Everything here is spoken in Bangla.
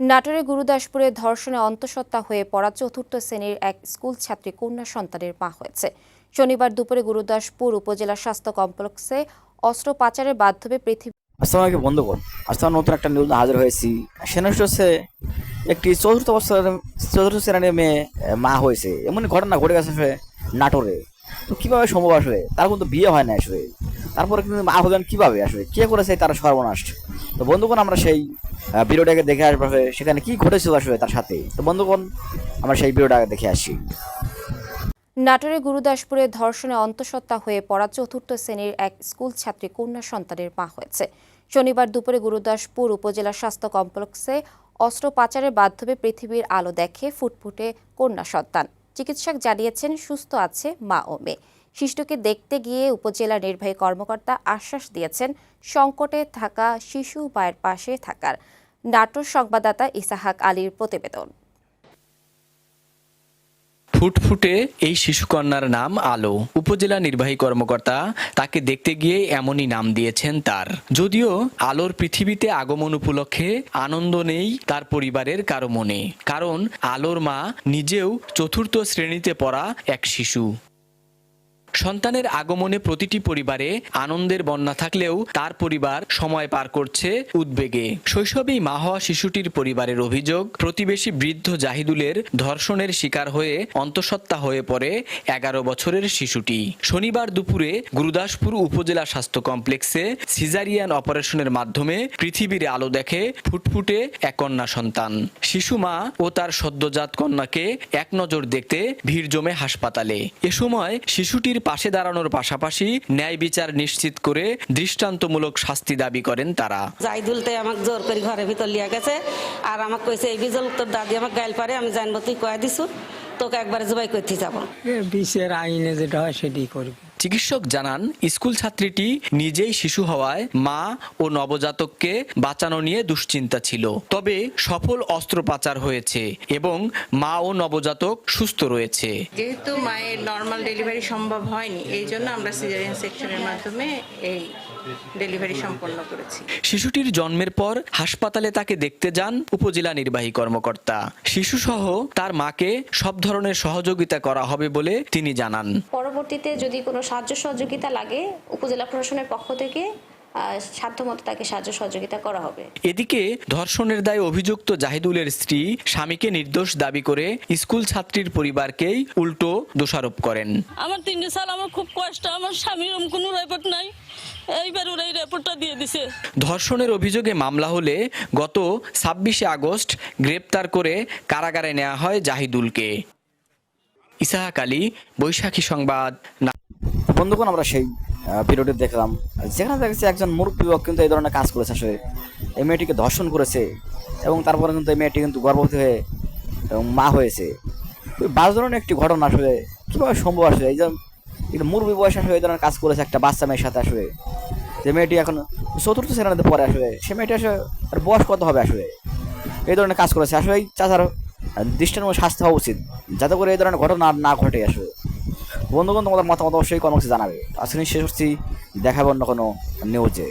নাটোরের গুরুদাসপুরে ধর্ষণে অন্তঃসত্ত্বা হয়ে পড়া চতুর্থ শ্রেণির এক স্কুল ছাত্রী কন্যা সন্তানের মা হয়েছে। শনিবার দুপুরে গুরুদাসপুর উপজেলা স্বাস্থ্য কমপ্লেক্সে অস্ত্র পাচারের মাধ্যমে পৃথিবী আসসালামু আলাইকুম, বন্ধুগণ। আজ আমার নতুন একটা নিউজ হাজির হয়েছি। সেটা হচ্ছে একটি চতুর্থ বছরের, চতুর্থ শ্রেণির মেয়ে মা হয়েছে। এমন ঘটনা ঘটে গেছে নাটোরে। তো কীভাবে সম্ভব আসলে? তার কিন্তু বিয়ে হয় না আসলে। তারপরে কিন্তু মা হলেন কীভাবে আসলে? কে করেছে তারা সর্বনাশ? তো বন্ধুগণ, আমরা সেই ভিডিওটাকে দেখে আসব সেখানে কি ঘটেছিল আসলে তার সাথে। তো বন্ধুগণ, আমরা সেই ভিডিওটাকে দেখে আসি। নাটোরের গুরুদাসপুরে ধর্ষণে অন্তঃসত্ত্বা হয়ে পড়া চতুর্থ শ্রেণির এক স্কুল ছাত্রী কন্যা সন্তানের মা হয়েছে। শনিবার দুপুরে গুরুদাসপুর উপজেলা স্বাস্থ্য কমপ্লেক্সে অস্ত্র পাচারের মাধ্যমে পৃথিবীর আলো দেখে ফুটফুটে কন্যা সন্তান। চিকিৎসক জানিয়েছেন, সুস্থ আছে মা ও মেয়ে। শিশুকে দেখতে গিয়ে উপজেলা নির্বাহী কর্মকর্তা আশ্বাস দিয়েছেন, সংকটে থাকা শিশু মায়ের পাশে থাকার। নাটোর সংবাদদাতা ইসাহাক আলীর প্রতিবেদন। ফুটফুটে এই শিশুকন্যার নাম আলো। উপজেলা নির্বাহী কর্মকর্তা তাকে দেখতে গিয়ে এমনই নাম দিয়েছেন তার। যদিও আলোর পৃথিবীতে আগমন উপলক্ষে আনন্দ নেই তার পরিবারের কারও মনে। কারণ আলোর মা নিজেও চতুর্থ শ্রেণীতে পড়া এক শিশু। সন্তানের আগমনে প্রতিটি পরিবারে আনন্দের বন্যা থাকলেও তার পরিবার সময় পার করছে উদ্বেগে। শৈশবেই মা হওয়া শিশুটির পরিবারের অভিযোগ, প্রতিবেশী বৃদ্ধ জাহিদুলের ধর্ষণের শিকার হয়ে অন্তঃসত্ত্বা হয়ে পড়ে এগারো বছরের শিশুটি। শনিবার দুপুরে গুরুদাসপুর উপজেলা স্বাস্থ্য কমপ্লেক্সে সিজারিয়ান অপারেশনের মাধ্যমে পৃথিবীর আলো দেখে ফুটফুটে এক কন্যা সন্তান। শিশু মা ও তার সদ্যজাত কন্যাকে এক নজর দেখতে ভিড় জমে হাসপাতালে। এ সময় শিশুটির পাশে দাঁড়ানোর পাশাপাশি ন্যায় বিচার নিশ্চিত করে দৃষ্টান্তমূলক শাস্তি দাবি করেন তারা। জাইদুলতে আমাকে জোর করে ঘরের ভিতর লিয়া গেছে, আর আমাকে কইছে, এই বিজল তোর দাদি আমাকে গাইল পারে, আমি জানব তুই কয়ে দিছু? তোকে একবারে জবাই করতে যাব। এ বিচার আইনে যেটা হয় সেটাই করবে। চিকিৎসক জানান স্কুল ছাত্রীটি নিজেই শিশু হওয়ায় মা ও নবজাতককে বাঁচানো নিয়ে দুশ্চিন্তা ছিল। তবে সফল অস্ত্রোপচার হয়েছে এবং মা ও নবজাতক সুস্থ রয়েছে। যেহেতু মায়ের নর্মাল ডেলিভারি সম্ভব হয়নি এই জন্য আমরা সিজারিয়ান সেকশনের মাধ্যমে এই ডেলিভারি সম্পন্ন করেছি। শিশুটির জন্মের পর হাসপাতালে তাকে দেখতে যান উপজেলা নির্বাহী কর্মকর্তা। শিশু সহ তার মাকে সব ধরনের সহযোগিতা করা হবে বলে তিনি জানান। পরবর্তীতে যদি কোনো সাহায্য সহযোগিতা লাগে উপজেলা প্রশাসনের পক্ষ থেকে সাধ্যমতো তাকে সাহায্য সহযোগিতা করা হবে। এদিকে ধর্ষণের দায়ে অভিযুক্ত জাহিদুলের স্ত্রী স্বামীকে নির্দোষ দাবি করে স্কুল ছাত্রীর পরিবারকেই উল্টো দোষারোপ করেন। আমার তিনটে সাল আমার খুব কষ্ট আমার স্বামীর কোনো রেপোর্ট নাই। এইবার ওরা এই রেপোর্টটা দিয়ে দিছে। ধর্ষণের অভিযোগে মামলা হলে গত ছাব্বিশে আগস্ট গ্রেপ্তার করে কারাগারে নেওয়া হয় জাহিদুলকে। ইসাহাক আলী বৈশাখী সংবাদ বন্ধুগণ আমরা সেই ভিডিওটি দেখলাম। যেখানে দেখেছি একজন মুরব্বী যুবক কিন্তু এই ধরনের কাজ করেছে আসলে। এই মেয়েটিকে ধর্ষণ করেছে এবং তারপরে কিন্তু এই মেয়েটি কিন্তু গর্ভবতী হয়ে এবং মা হয়েছে। খুবই বাজধরনের একটি ঘটনা আসলে, কীভাবে সম্ভব আসলে? এই কিন্তু মুরব্বী বয়স আসলে এই ধরনের কাজ করেছে একটা বাচ্চা মেয়ের সাথে আসলে। যে মেয়েটি এখন চতুর্থ শ্রেণীতে পড়ে আসলে, সে মেয়েটি আসলে তার বয়স কত হবে আসলে? এই ধরনের কাজ করেছে। আসলে চাচার দৃষ্টান্ত শাস্তি হওয়া উচিত, যাতে করে এই ধরনের ঘটনা না ঘটে আসলে। বন্ধুগণ তোমাদের মতামত অবশ্যই কমেন্টসে জানাবে। আজকে শেষ করছি। দেখাবো অন্য কোনো নিউজে